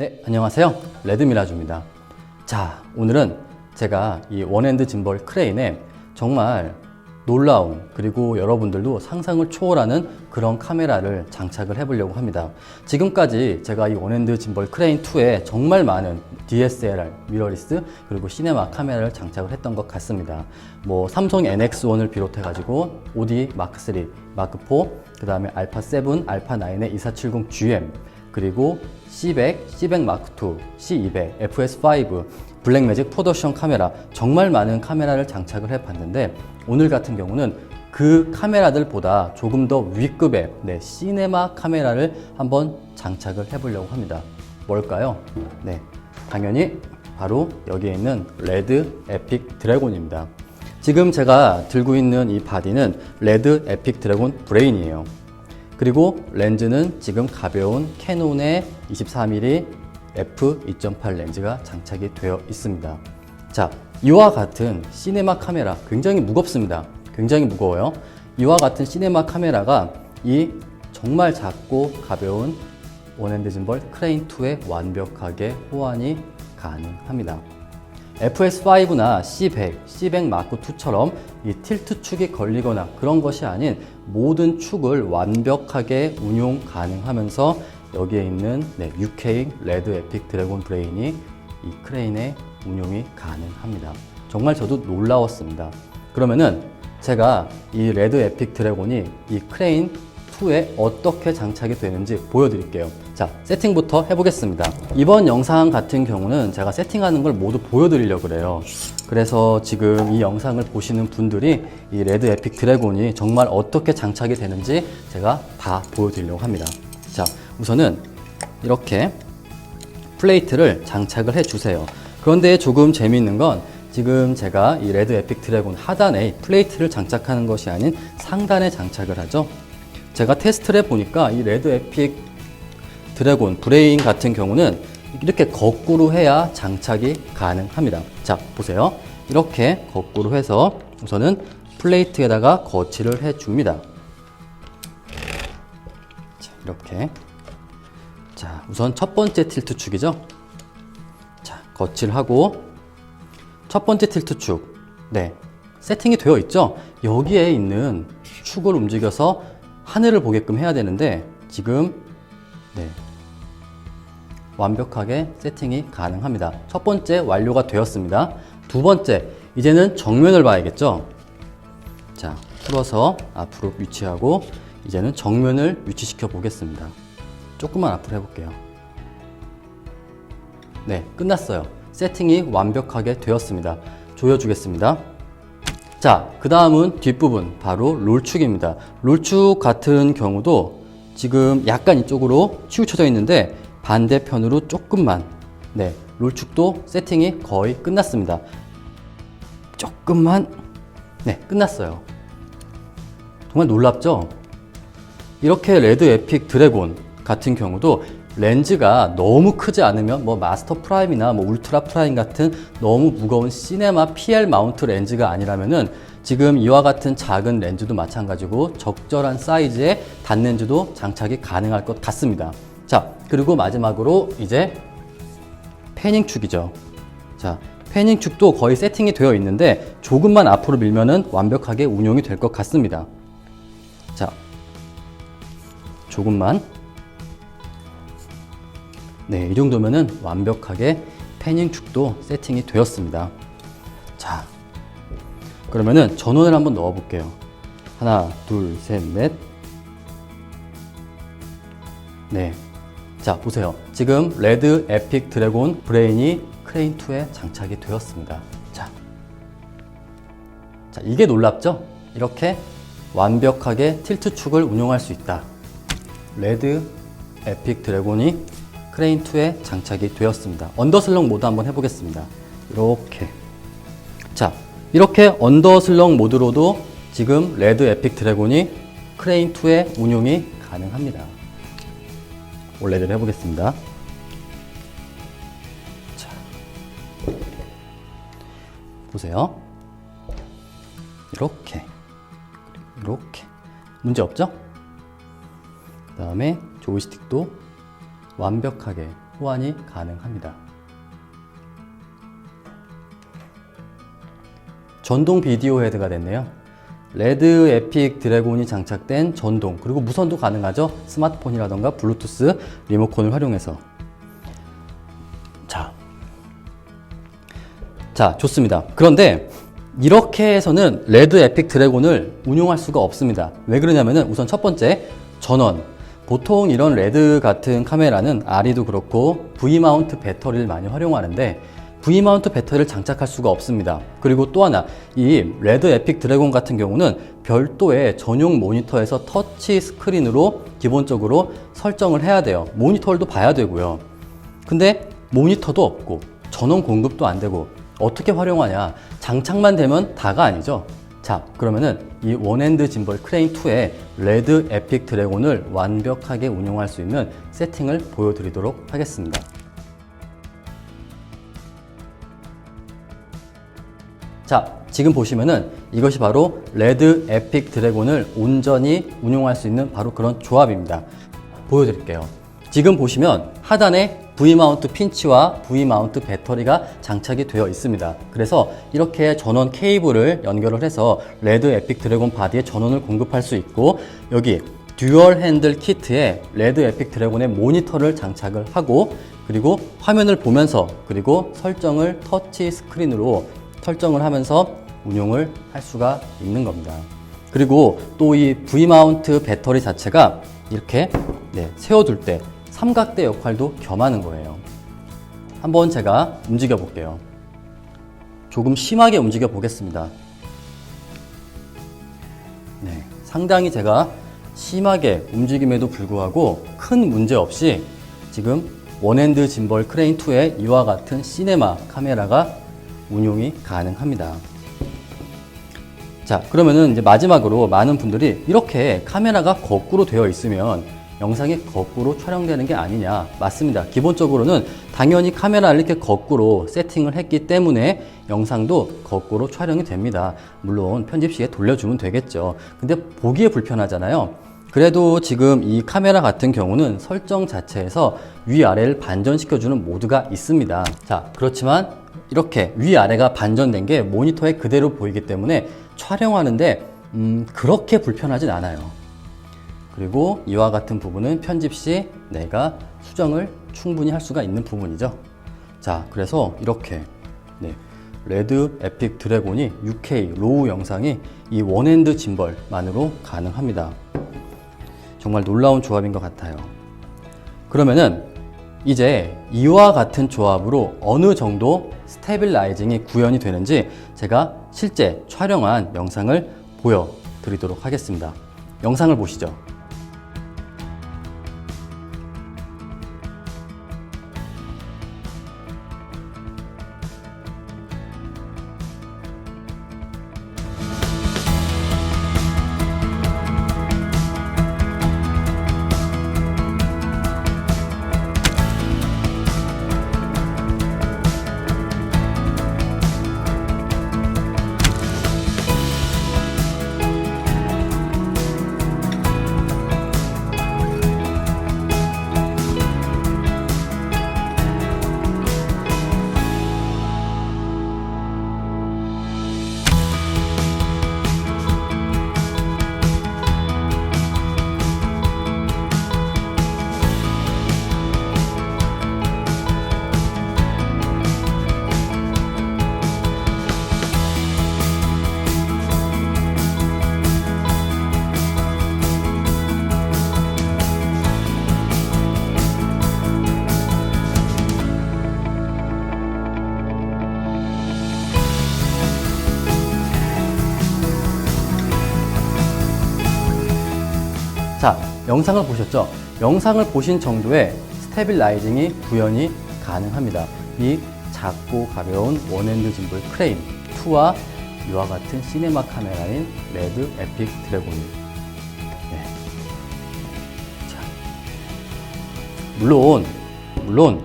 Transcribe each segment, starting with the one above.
네, 안녕하세요. 레드미라주입니다. 자, 오늘은 제가 이 원핸드 짐벌 크레인에 정말 놀라운 그리고 여러분들도 상상을 초월하는 그런 카메라를 장착을 해보려고 합니다. 지금까지 제가 이 원핸드 짐벌 크레인 2에 정말 많은 DSLR, 미러리스 그리고 시네마 카메라를 장착을 했던 것 같습니다. 뭐 삼성 NX1을 비롯해가지고 오디 마크 3, 마크 4, 그 다음에 알파 7, 알파 9의 2470 GM 그리고 C100, C100 마크 2, C200, FS5, 블랙매직 포더션 카메라 정말 많은 카메라를 장착을 해봤는데 오늘 같은 경우는 그 카메라들보다 조금 더 위급의 네, 시네마 카메라를 한번 장착을 해보려고 합니다. 뭘까요? 네, 당연히 바로 여기에 있는 레드 에픽 드래곤입니다. 지금 제가 들고 있는 이 바디는 레드 에픽 드래곤 브레인이에요. 그리고 렌즈는 지금 가벼운 캐논의 24mm f2.8 렌즈가 장착이 되어 있습니다. 자, 이와 같은 시네마 카메라 굉장히 무겁습니다. 굉장히 무거워요. 이와 같은 시네마 카메라가 이 정말 작고 가벼운 원핸드 짐벌 크레인 2에 완벽하게 호환이 가능합니다. FS5나 C100, C100 마크 2처럼 이 틸트 축이 걸리거나 그런 것이 아닌 모든 축을 완벽하게 운용 가능하면서 여기에 있는 네, UK 레드 에픽 드래곤 브레인이 이 크레인에 운용이 가능합니다. 정말 저도 놀라웠습니다. 그러면은 제가 이 레드 에픽 드래곤이 이 크레인 2에 어떻게 장착이 되는지 보여드릴게요. 자, 세팅부터 해보겠습니다. 이번 영상 같은 경우는 제가 세팅하는 걸 모두 보여드리려고 그래요. 그래서 지금 이 영상을 보시는 분들이 이 레드 에픽 드래곤이 정말 어떻게 장착이 되는지 제가 다 보여드리려고 합니다. 자, 우선은 이렇게 플레이트를 장착을 해주세요. 그런데 조금 재미있는 건 지금 제가 이 레드 에픽 드래곤 하단에 플레이트를 장착하는 것이 아닌 상단에 장착을 하죠. 제가 테스트를 해보니까 이 레드 에픽 드래곤 브레인 같은 경우는 이렇게 거꾸로 해야 장착이 가능합니다. 자, 보세요. 이렇게 거꾸로 해서 우선은 플레이트에다가 거치를 해줍니다. 자, 이렇게. 자, 우선 첫 번째 틸트 축이죠. 자, 거치를 하고 첫 번째 틸트 축. 네. 세팅이 되어 있죠. 여기에 있는 축을 움직여서 하늘을 보게끔 해야 되는데 지금 네. 완벽하게 세팅이 가능합니다. 첫 번째 완료가 되었습니다. 두 번째, 이제는 정면을 봐야겠죠? 자, 풀어서 앞으로 위치하고 이제는 정면을 위치시켜 보겠습니다. 조금만 앞으로 해볼게요. 네, 끝났어요. 세팅이 완벽하게 되었습니다. 조여주겠습니다. 자, 그 다음은 뒷부분, 바로 롤축입니다. 롤축 같은 경우도 지금 약간 이쪽으로 치우쳐져 있는데 반대편으로 조금만, 네, 롤축도 세팅이 거의 끝났습니다. 조금만, 네, 끝났어요. 정말 놀랍죠? 이렇게 레드 에픽 드래곤 같은 경우도 렌즈가 너무 크지 않으면 뭐 마스터 프라임이나 뭐 울트라 프라임 같은 너무 무거운 시네마 PL 마운트 렌즈가 아니라면은 지금 이와 같은 작은 렌즈도 마찬가지고 적절한 사이즈의 단렌즈도 장착이 가능할 것 같습니다. 자, 그리고 마지막으로 이제 패닝 축이죠. 자, 패닝 축도 거의 세팅이 되어 있는데 조금만 앞으로 밀면은 완벽하게 운용이 될 것 같습니다. 자, 조금만 네, 이 정도면은 완벽하게 패닝 축도 세팅이 되었습니다. 자, 그러면은 전원을 한번 넣어 볼게요. 하나, 둘, 셋, 넷. 네. 자, 보세요. 지금 레드 에픽 드래곤 브레인이 크레인 2에 장착이 되었습니다. 자. 자, 이게 놀랍죠? 이렇게 완벽하게 틸트 축을 운용할 수 있다. 레드 에픽 드래곤이 크레인 2에 장착이 되었습니다. 언더슬렁 모드 한번 해보겠습니다. 이렇게. 자, 이렇게 언더슬렁 모드로도 지금 레드 에픽 드래곤이 크레인 2에 운용이 가능합니다. 원래대로 해보겠습니다. 자, 보세요. 이렇게, 이렇게. 문제 없죠? 그 다음에 조이스틱도 완벽하게 소환이 가능합니다. 전동 비디오 헤드가 됐네요. 레드 에픽 드래곤이 장착된 전동 그리고 무선도 가능하죠. 스마트폰이라던가 블루투스 리모컨을 활용해서 자, 자 좋습니다. 그런데 이렇게 해서는 레드 에픽 드래곤을 운용할 수가 없습니다. 왜 그러냐면은 우선 첫 번째 전원 보통 이런 레드 같은 카메라는 RE도 그렇고 V 마운트 배터리를 많이 활용하는데 V 마운트 배터리를 장착할 수가 없습니다. 그리고 또 하나 이 레드 에픽 드래곤 같은 경우는 별도의 전용 모니터에서 터치 스크린으로 기본적으로 설정을 해야 돼요. 모니터도 봐야 되고요. 근데 모니터도 없고 전원 공급도 안 되고 어떻게 활용하냐? 장착만 되면 다가 아니죠. 자, 그러면은 이 원핸드 짐벌 크레인 2의 레드 에픽 드래곤을 완벽하게 운용할 수 있는 세팅을 보여드리도록 하겠습니다. 자, 지금 보시면은 이것이 바로 레드 에픽 드래곤을 온전히 운용할 수 있는 바로 그런 조합입니다. 보여드릴게요. 지금 보시면 하단에 V 마운트 핀치와 V 마운트 배터리가 장착이 되어 있습니다. 그래서 이렇게 전원 케이블을 연결을 해서 레드 에픽 드래곤 바디에 전원을 공급할 수 있고 여기 듀얼 핸들 키트에 레드 에픽 드래곤의 모니터를 장착을 하고 그리고 화면을 보면서 그리고 설정을 터치 스크린으로 설정을 하면서 운용을 할 수가 있는 겁니다. 그리고 또 이 V 마운트 배터리 자체가 이렇게 네, 세워둘 때 삼각대 역할도 겸하는 거예요. 한번 제가 움직여 볼게요. 조금 심하게 움직여 보겠습니다. 네, 상당히 제가 심하게 움직임에도 불구하고 큰 문제 없이 지금 원핸드 짐벌 크레인 2의 이와 같은 시네마 카메라가 운용이 가능합니다. 자, 그러면은 이제 마지막으로 많은 분들이 이렇게 카메라가 거꾸로 되어 있으면 영상이 거꾸로 촬영되는 게 아니냐. 맞습니다. 기본적으로는 당연히 카메라를 이렇게 거꾸로 세팅을 했기 때문에 영상도 거꾸로 촬영이 됩니다. 물론 편집 시에 돌려주면 되겠죠. 근데 보기에 불편하잖아요. 그래도 지금 이 카메라 같은 경우는 설정 자체에서 위아래를 반전시켜주는 모드가 있습니다. 자, 그렇지만 이렇게 위아래가 반전된 게 모니터에 그대로 보이기 때문에 촬영하는데 음, 그렇게 불편하진 않아요. 그리고 이와 같은 부분은 편집 시 내가 수정을 충분히 할 수가 있는 부분이죠. 자, 그래서 이렇게 네, 레드 에픽 드래곤이 6K 로우 영상이 이 원핸드 짐벌만으로 가능합니다. 정말 놀라운 조합인 것 같아요. 그러면은 이제 이와 같은 조합으로 어느 정도 스테빌라이징이 구현이 되는지 제가 실제 촬영한 영상을 보여드리도록 하겠습니다. 영상을 보시죠. 영상을 보셨죠? 영상을 보신 정도의 스테빌라이징이 구현이 가능합니다. 이 작고 가벼운 원핸드 짐볼 크레인 2와 이와 같은 시네마 카메라인 레드 에픽 드래곤이 네. 자, 물론 물론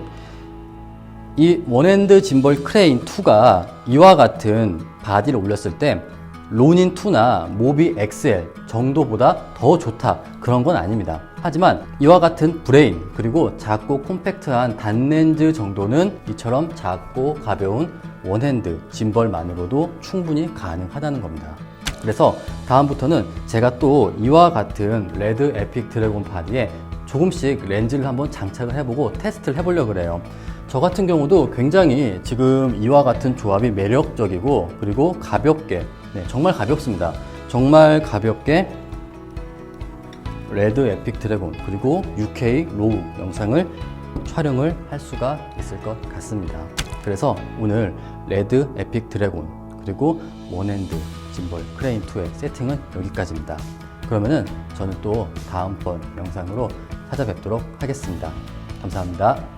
이 원핸드 짐벌 크레인 2가 이와 같은 바디를 올렸을 때 로닌 2나 모비 XL 정도보다 더 좋다 그런 건 아닙니다. 하지만 이와 같은 브레인 그리고 작고 콤팩트한 단렌즈 정도는 이처럼 작고 가벼운 원핸드 짐벌만으로도 충분히 가능하다는 겁니다. 그래서 다음부터는 제가 또 이와 같은 레드 에픽 드래곤 바디에 조금씩 렌즈를 한번 장착을 해보고 테스트를 해보려고 그래요. 저 같은 경우도 굉장히 지금 이와 같은 조합이 매력적이고 그리고 가볍게 네, 정말 가볍습니다. 정말 가볍게 레드 에픽 드래곤 그리고 UK 로우 영상을 촬영을 할 수가 있을 것 같습니다. 그래서 오늘 레드 에픽 드래곤 그리고 원핸드 짐벌 크레인 2의 세팅은 여기까지입니다. 그러면은 저는 또 다음번 영상으로 찾아뵙도록 하겠습니다. 감사합니다.